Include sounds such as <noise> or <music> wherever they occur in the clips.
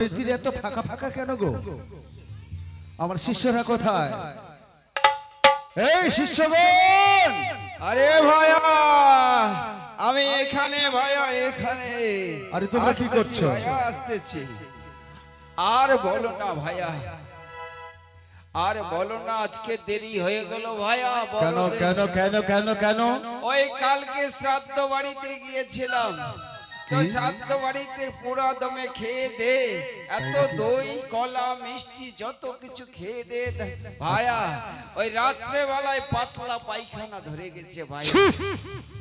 তীরে এত ফাঁকা ফাঁকা কেন গো? আমার শিষ্যরা কোথায়? এই শিষ্যগণ আরে ভাইয়া আমি এখানে ভাইয়া এখানে। আরে তোমরা কি করছ? ভাইয়া আসতেছি। আর বলো না ভাইয়া আর বলো না আজকে দেরি হয়ে গেল ভাইয়া কেন কেন কেন কেন? ওই কালকে শ্রাদ্ধ বাড়িতে গিয়েছিলাম। তো বাড়িতে পুরা দমে খেয়ে দে। এত দই কলা মিষ্টি যত কিছু খেয়ে দে। ভাইয়া ওই রাত্রে বেলায় পাতলা পায়খানা ধরে গেছে ভাই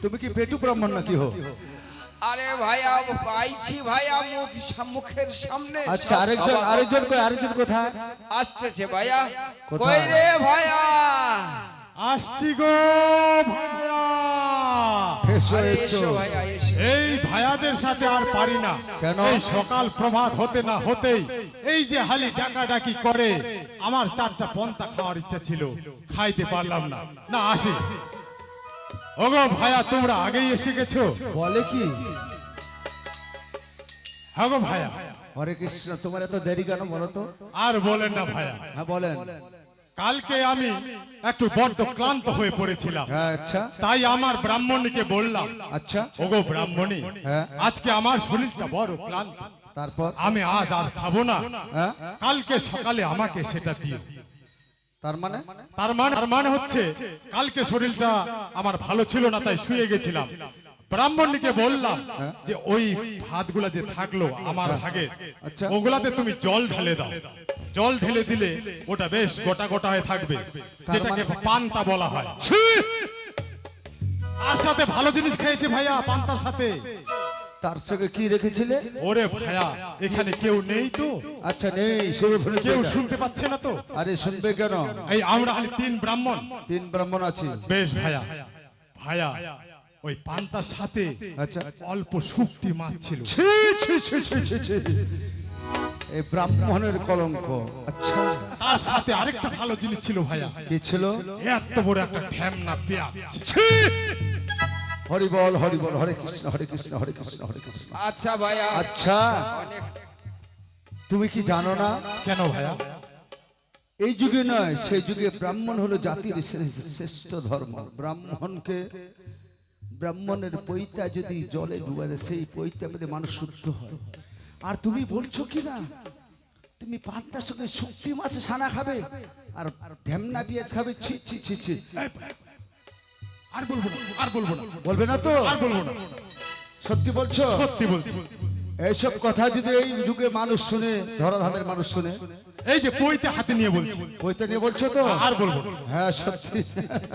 তুমি কি পেটু ব্রাহ্মণ নাকি হো? আরে ভাইয়া পাইছি ভাইয়া মুখ মুখের সামনে। আচ্ছা আরেকজন আরেকজন কই আরেকজন কোথায়? আসতেছে ভাইয়া? কই রে ভাইয়া আসছি গো ভাইয়া এসো এসো। এই ভাইয়াদের সাথে আর পারি না। কেন? এই সকাল প্রভাত হতে না হতেই এই যে হালি ডাকা ডাকি করে আমার চারটা পন্তা খাওয়ার ইচ্ছা ছিল খাইতে পারলাম না। না আসি। ওগো ভাইয়া তোমরা আগেই এসে গেছো? বলে কি? হ্যাঁ গো ভাইয়া। হরে কৃষ্ণ তোমার এত দেরি কেন বলো তো? আর বলেন না ভাইয়া। হ্যাঁ বলেন। কালকে আমি একটু বড্ড ক্লান্ত হয়ে পড়েছিলাম। হ্যাঁ আচ্ছা। তাই আমার ব্রাহ্মণীকে বললাম আচ্ছা। ওগো ব্রাহ্মণী হ্যাঁ। আজকে আমার শরীরটা বড় ক্লান্ত। তারপর? আমি আজ আর খাব না। হ্যাঁ। কালকে সকালে আমাকে সেটা দিও। তার মানে? তার মানে তার মানে হচ্ছে কালকে শরীরটা আমার ভালো ছিল না তাই শুয়ে গেছিলাম। ব্রাহ্মণীকে বললাম যে ওই ভাতগুলা যে থাকল আমার ভাগে আচ্ছা। ওগুলাতে তুমি জল ঢেলে দাও। জল ঢেলে দিলে ওটা বেশ গোটা গোটা হয়ে থাকবে যেটাকে পান্তা বলা হয়। আর সাথে ভালো জিনিস খেয়েছে ভাইয়া পান্তার সাথে। তার সঙ্গে কি রেখেছিলে? ওরে ভাইয়া এখানে কেউ নেই তো। আচ্ছা নেই কেউ শুনতে পাচ্ছে না তো। আরে শুনবে কেন? এই আমরা খালি তিন ব্রাহ্মণ। তিন ব্রাহ্মণ আছি। বেশ ভাইয়া। ভাইয়া ওই পান্তার সাথে আচ্ছা। অল্প শুকটি মাছ ছিল। ছি ছি ছি ছি ছি ছি। এই ব্রাহ্মণের কলঙ্ক। আচ্ছা। তার সাথে আরেকটা ভালো জিনিস ছিল ভাইয়া। কি ছিল? এত বড় একটা ঠ্যামনা পেঁয়াজ। হরি বল হরি বল হরে কৃষ্ণ হরে কৃষ্ণ হরে কৃষ্ণ হরে কৃষ্ণ। আচ্ছা ভাইয়া। আচ্ছা। অনেক তুমি কি জানো না? কেন ভাইয়া? এই যুগে নয় সেই যুগে ব্রাহ্মণ হলো জাতির শ্রেষ্ঠ- শ্রেষ্ঠ ধর্ম। ব্রাহ্মণকে ব্রাহ্মণের পৈতা যদি জলে ডুবা দেয় সেই পৈতা পেলে মানুষ শুদ্ধ হয়। আর তুমি বলছো কি না? তুমি পান্তার সঙ্গে শুক্তি মাছে সানা খাবে আর ধ্যামনা পেঁয়াজ খাবে ছি ছি ছি ছি। আর বলব না আর বলব না। বলবে না তো? আর বলব না। সত্যি বলছো? সত্যি বলছি। এইসব কথা যদি এই যুগে মানুষ শুনে ধরাধামের মানুষ শুনে। এই যে পইতে হাতে নিয়ে বলছি। পৈতা নিয়ে বলছো তো? আর বলব না। হ্যাঁ সত্যি।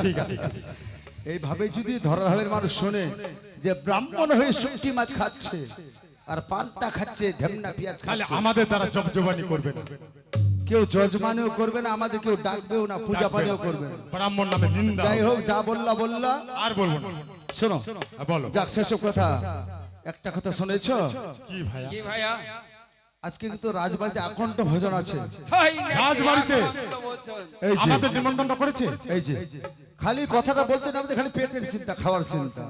ঠিক আছে। এইভাবে যদি ধরাধামের মানুষ শোনে যে ব্রাহ্মণ হয়ে শুকটি মাছ খাচ্ছে আর পান্তা খাচ্ছে ঢেমনা পেঁয়াজ তাহলে খাচ্ছে আমাদের দ্বারা জবজবানি করবে না। কেউ যজমানেও করবে না আমাদের কেউ ডাকবেও না পূজা পানিও করবে না। ব্রাহ্মণ নামে নিন্দা যাই হোক যা বললা বললা। আর বলব না। শোনো হ্যাঁ, বলো। যাক সেসব কথা একটা কথা শুনেছ? কি ভাইয়া? কি ভাইয়া? আজকে কিন্তু রাজবাড়িতে আকণ্ঠ ভোজন আছে। রাজবাড়িতে? এই যে। আমাদের নিমন্ত্রণ করেছে? এই যে। খালি কথাটা বলতে না আমাদের খালি পেটের চিন্তা খাওয়ার চিন্তা।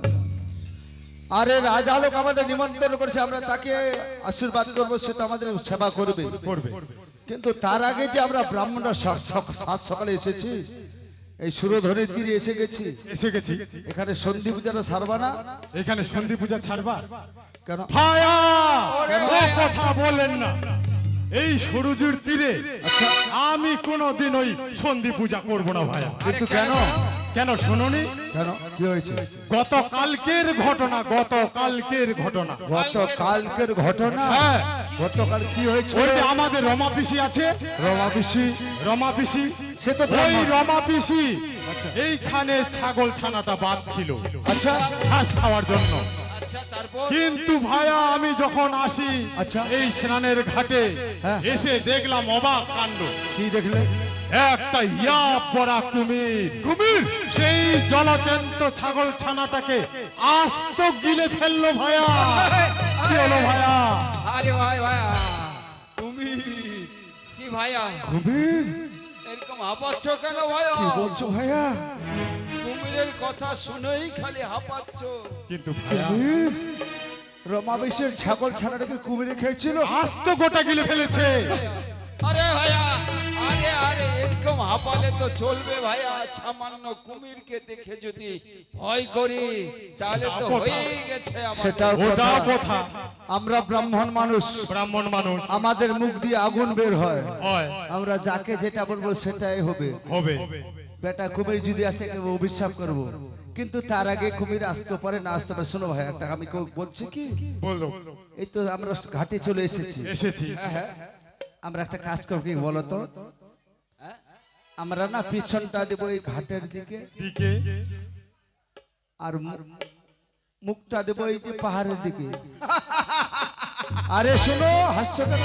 আরে রাজা লোক আমাদের নিমন্ত্রণ করেছে আমরা তাকে আশীর্বাদ করব সে তো আমাদের সেবা করবে। করবে। কিন্তু তার আগে যে আমরা ব্রাহ্মণরা সাত সকালে এসেছি এই সুরধনের তীরে এসে গেছি। এসে গেছি। এখানে সন্ধি পূজাটা ছাড়বা না? এখানে সন্ধি পূজা ছাড়বা? কেন? ভায়া। কথা বলেন না। এই সরুজুর তীরে আচ্ছা। আমি কোনোদিন ওই সন্ধি পূজা করব না ভাইয়া কিন্তু কেন? কেন? শোনোনি? কেন? কি হয়েছে? গতকালকের ঘটনা গত কালকের ঘটনা। গত কালকের ঘটনা? হ্যাঁ। গতকাল কি হয়েছে? ওই যে আমাদের রমা পিসি আছে। রমা পিসি? রমা পিসি? সে তো ওই রমা পিসি। আচ্ছা। এইখানে ছাগল ছানাটা বাদ ছিল আচ্ছা। ঘাস খাওয়ার জন্য। কিন্তু ভাইয়া আমি যখন আসি আচ্ছা। এই স্নানের ঘাটে হ্যাঁ। এসে দেখলাম অবাক কাণ্ড। কি দেখলে? একটা ইয়া পরা কুমির। কুমির? সেই জলচন্ত ছাগল ছানাটাকে আস্ত গিলে ফেলল ভাইয়া কি হলো ভাইয়া আরে ভাই ভাইয়া তুমি কি ভাইয়া কুমির? এরকম হাঁপাচ্ছ কেন ভাইয়া কি বলছো ভাইয়া কুমিরের কথা শুনেই খালি হাঁপাচ্ছ। কিন্তু রমাবেশের ছাগল ছানাটাকে কুমিরে খেয়েছিল। আস্ত গোটা গিলে ফেলেছে। আরে ভাইয়া আরে আরে এরকম হাঁপালে তো চলবে ভাইয়া সামান্য কুমিরকে দেখে যদি ভয় করি তাহলে তো। হয়েই গেছে সেটা সেটাও ওটা কথা। আমরা ব্রাহ্মণ মানুষ। ব্রাহ্মণ মানুষ। আমাদের মুখ দিয়ে আগুন বের হয়। হয়। আমরা যাকে যেটা বলব সেটাই হবে। হবে। বেটা কুমির যদি আসে কেউ অভিশাপ করব। কিন্তু তার আগে কুমির আসতে পারে না আসতে পারে শোনো ভাই একটা আমি বলছি কি? বলল এই তো আমরা ঘাটে চলে এসেছি। এসেছি। আমরা একটা কাজ করব কি বলো তো? আমরা না পিছনটা দেবো এই ঘাটের দিকে। দিকে। আর মুখটা দেবো এই যে পাহাড়ের দিকে। আরে শোনো হাসছো কেন?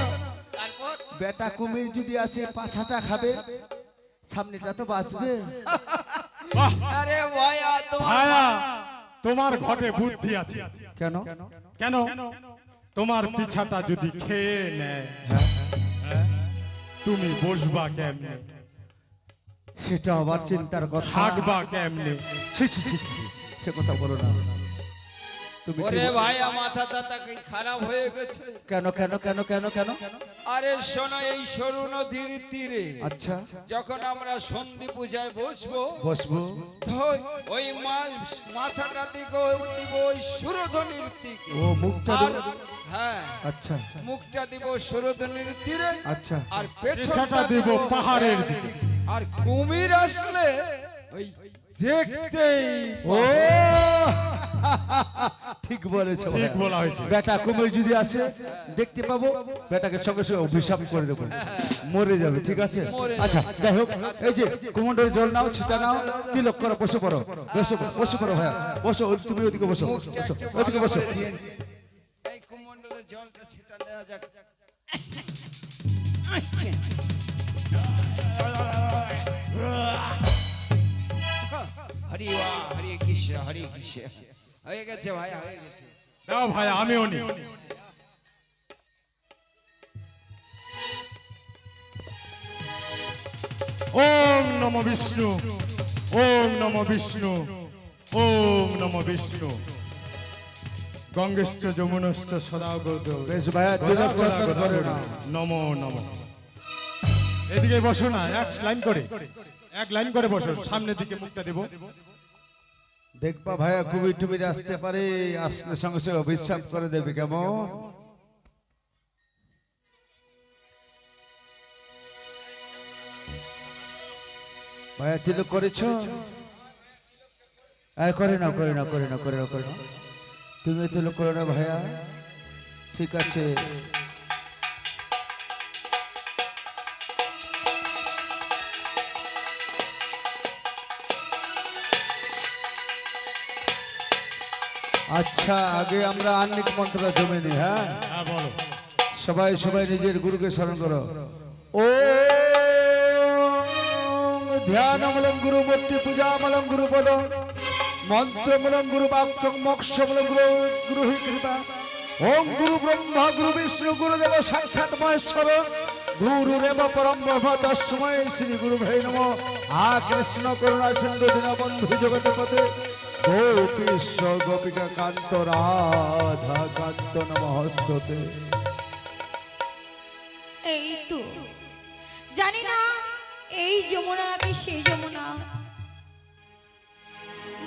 বেটা কুমির যদি আসে পাছাটা খাবে। সামনেটা তো বাঁচবে। আরে ভাইয়া তোমার ভায়া তোমার ঘটে বুদ্ধি আছে। কেন? কেন? তোমার পিছাটা যদি খেয়ে নেয় তুমি বসবা কেমনে? সেটা আবার চিন্তার কথা। থাকবা কেমনে? ছি, ছি, ছি, ছি, সে কথা বলো না। তুমি ওরে ভাইয়া মাথা টাথা কি খারাপ হয়ে গেছে? কেন কেন কেন কেন কেন? আরে শোনো এই সরু নদীর তীরে আচ্ছা। যখন আমরা সন্ধি পূজায় বসবো বসবো। ওই মা- মাথাটা দিকে দিব ওই সুরধ্বনির দিকে ও মুখটা আর হ্যাঁ আচ্ছা। মুখটা দিব সুরধ্বনির তীরে আচ্ছা। আর পেছনটা দিব পাহাড়ের দিকে। আর কুমির আসলে ওই দেখতেই ও! <laughs> ঠিক বলেছ ঠিক বলা হয়েছে। বেটা কুমির যদি আসে দেখতে পাবো বেটাকে সঙ্গে সঙ্গে অভিশাপ করে দেবো। মরে যাবে ঠিক আছে? আচ্ছা যাই হোক এই যে কুমন্ডের জল নাও ছিটা নাও তিলক করো বসে পড়ো বসে বসে পড়ো ভাইয়া বসো তুমি ওদিকে বসো বসো ওদিকে বসো। করে এই কুমন্ডলের জলটা ছিটা দেওয়া যাক। হরি হরে কৃষ্ণ হরে কৃষ্ণ হয়ে গেছে ভাই হয়ে গেছে। দাও ভাই আমিও নি। ওম নম বিষ্ণু ওম নম বিষ্ণু ওম নম বিষ্ণু। গঙ্গেশ্চ যমুনশ্চ সদা বেশ ভাইয়া করে নাও নম। নম এদিকে বসো না এক লাইন করে। এক লাইন করে বসো সামনের দিকে মুখটা দেবো। দেখবা ভাইয়া কুমির টুমির আসতে পারে, আসলে সঙ্গে সঙ্গে অভিশাপ করে দেবে কেমন? ভাইয়া তিলক করেছ? করে না করে না করে না করে না করে না তুমি তিলক করো না ভাইয়া। ঠিক আছে। আচ্ছা আগে আমরা আন্নিক মন্ত্রটা জমে নি হ্যাঁ? হ্যাঁ বলো। সবাই সবাই নিজের গুরুকে স্মরণ করো। ও ধ্যানমূলম গুরু মূর্তি পূজামূলম গুরু পদ মন্ত্রমূলম গুরু বাক্য মোক্ষমূলম গুরু গুরু কৃপা। ওম গুরু ব্রহ্মা গুরু বিষ্ণু গুরুদেব সাক্ষাৎ মহেশ্বর গুরু রেব পরম ব্রহ্ম তস্মৈ শ্রী গুরু ভাই নম। আ কৃষ্ণ করুণা সিন্ধু দীনবন্ধু জগৎপতে গোপীশ্ব গোপিকা কান্ত রাধা কান্ত নমস্তে এই তো। জানি না এই যমুনা কি সেই যমুনা।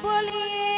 বলি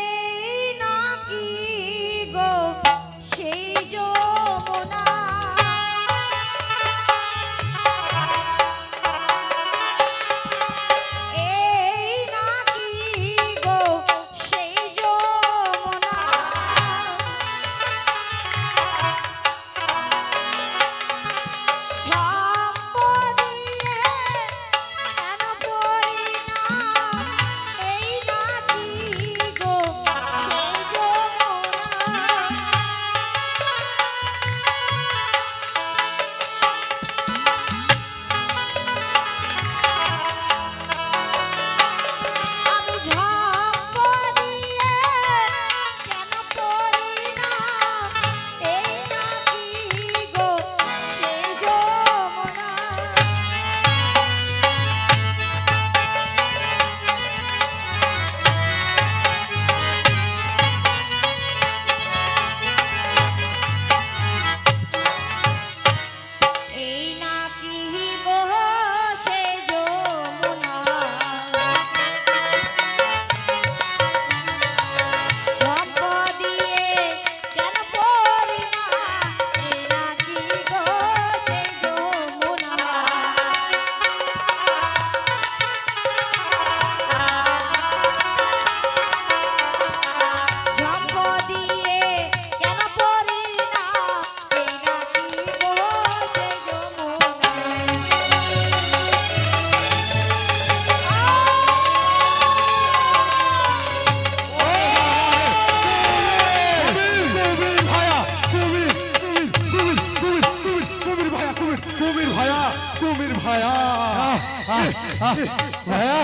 ভাইয়া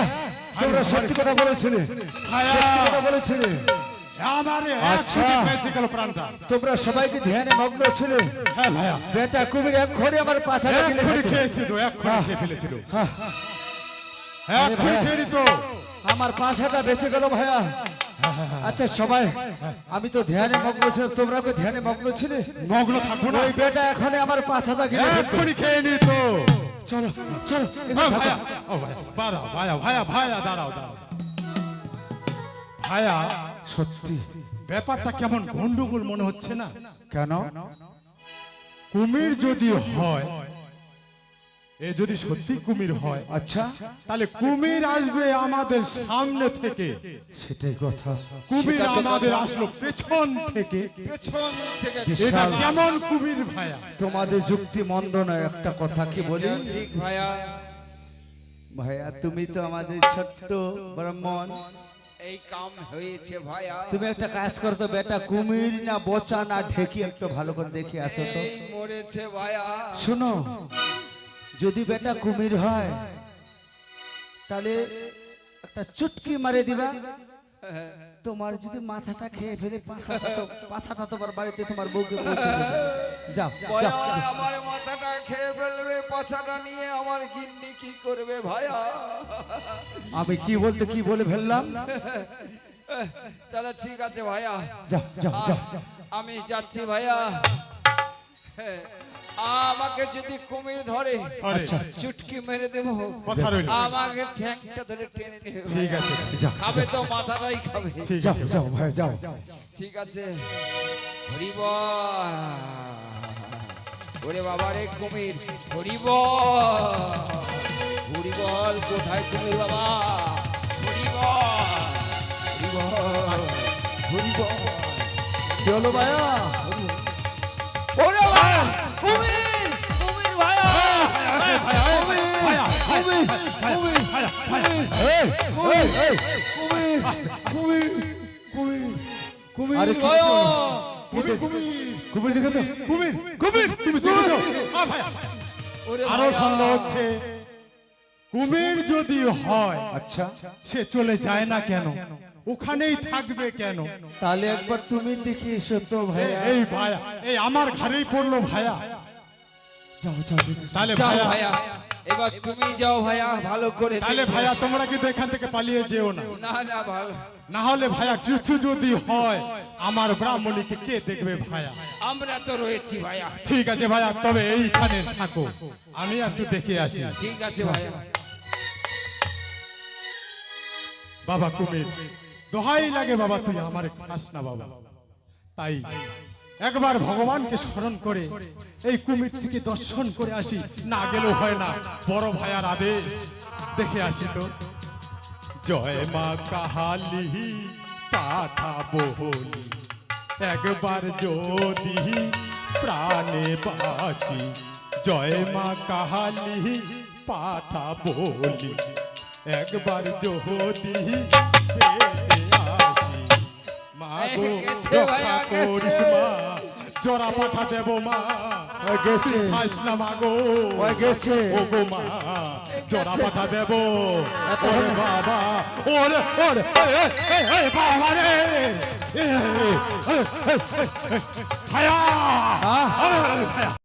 তোমরা সত্যি কথা বলেছিলে। সত্যি কথা বলেছিলে। আমার আচ্ছা। বেঁচে গেল তোমরা সবাইকে ধ্যানে মগ্ন ছিলে। হ্যাঁ বেটা কুমির এক্ষণে আমার পাছাটা বেঁচে গেল ভাইয়া। আচ্ছা সবাই আমি তো ধ্যানে মগ্ন ছিলাম তোমরা কি ধ্যানে মগ্ন ছিলে? মগ্ন থাকব না। ওই বেটা এখনই আমার ফেলতো। খেয়ে নিত। চলো চলো হ্যাঁ। ও দাঁড়াও ভায়া ভায়া ভায়া দাঁড়াও দাঁড়াও। ভায়া সত্যি? ব্যাপারটা কেমন গন্ডগোল মনে হচ্ছে না? কেন? কুমির যদি হয় এ যদি সত্যি কুমির হয় আচ্ছা। তাহলে কুমির আসবে আমাদের সামনে থেকে। সেটাই কথা। কুমির আমাদের আসলো পেছন থেকে। পেছন থেকে এটা কেমন কুমির ভায়া তোমাদের যুক্তি মন্দ নয় একটা কথা কি বলি? ঠিক ভাইয়া। ভাইয়া তুমি তো আমাদের ছোট্ট ব্রাহ্মণ। এই কাম হয়েছে ভাইয়া। তুমি একটা কাজ করো তো বেটা কুমির না বোচা না ঢেকি একটু ভালো করে দেখে আসো তো। মরেছে ভাইয়া। শোনো যদি বেটা কুমির হয় তাহলে একটা চুটকি মারে দিবা। তোমার যদি মাথাটা খেয়ে ফেলে পাছাটা তো পাছাটা তোমার বাড়িতে তোমার বউকে পৌঁছে যাও আমার মাথাটা খেয়ে ফেলবে পাছাটা নিয়ে আমার গিন্নি কি করবে ভাইয়া? আমি কি বলতে কি বলে ফেললাম? তাহলে ঠিক আছে ভাইয়া। যাও যাও যাও। আমি যাচ্ছি ভাইয়া। হ্যাঁ, আমাকে যদি কুমির ধরে আচ্ছা। চুটকি মেরে দেবো। কথা রইল। আমাকে ঠ্যাংটা ধরে টেনে নেবে ঠিক আছে। যাও খাবে তো মাথাটাই খাবে। ঠিক যাও আছে যাও ভাই যাও। ঠিক আছে। হরিব ওরে বাবা রে কুমির। হরিব হরিবল কোথায় কুমির বাবা? হরিব হরিব হরিব হলো ভাইয়া। ওরে বাবা! আরে কুমির কুমির কুমির দেখেছ কুমির কুমির তুমি দেখেছ? আ, ভায়া ওরে আরও সন্দেহ হচ্ছে কুমির যদি হয় আচ্ছা সে চলে যায় না কেন? ওখানেই থাকবে কেন? তাহলে একবার তুমি দেখি এসো তো ভাইয়া। এই ভায়া এই আমার ঘরেই পড়ল ভায়া যাও যাও তাহলে ভাইয়া। এবার তুমি যাও ভাইয়া ভালো করে তাহলে ভাইয়া তোমরা কিন্তু এখান থেকে পালিয়ে যেও না। না না ভালো। না হলে ভাইয়া কিছু যদি হয় আমার ব্রাহ্মণীকে কে দেখবে ভাইয়া? আমরা তো রয়েছি ভাইয়া। ঠিক আছে ভাইয়া তবে এইখানে থাকো। আমি একটু দেখে আসি। ঠিক আছে ভাইয়া। বাবা কুমির দোহাই লাগে বাবা তুই আমার খাস না বাবা। তাই একবার ভগবানকে স্মরণ করে, এই কুমির থেকে দর্শন করে আসি। না গেলেও হয় না, বড় ভাইয়ার আদেশ। দেখে আসি তো। জয় মা কাহালি পাঠাবো বলি একবার যদি প্রাণে বাঁচি, জয় মা কাহালি পাঠাবো বলি একবার যদি বেঁচে গো রক্ষা করিস। মা জোড়া পাঠা দেব মা গেছে খাস না মা গো গেছে ও গো মা জোড়া পাঠা দেব ওরে বাবা ওরে ওরে বাবা রে এই,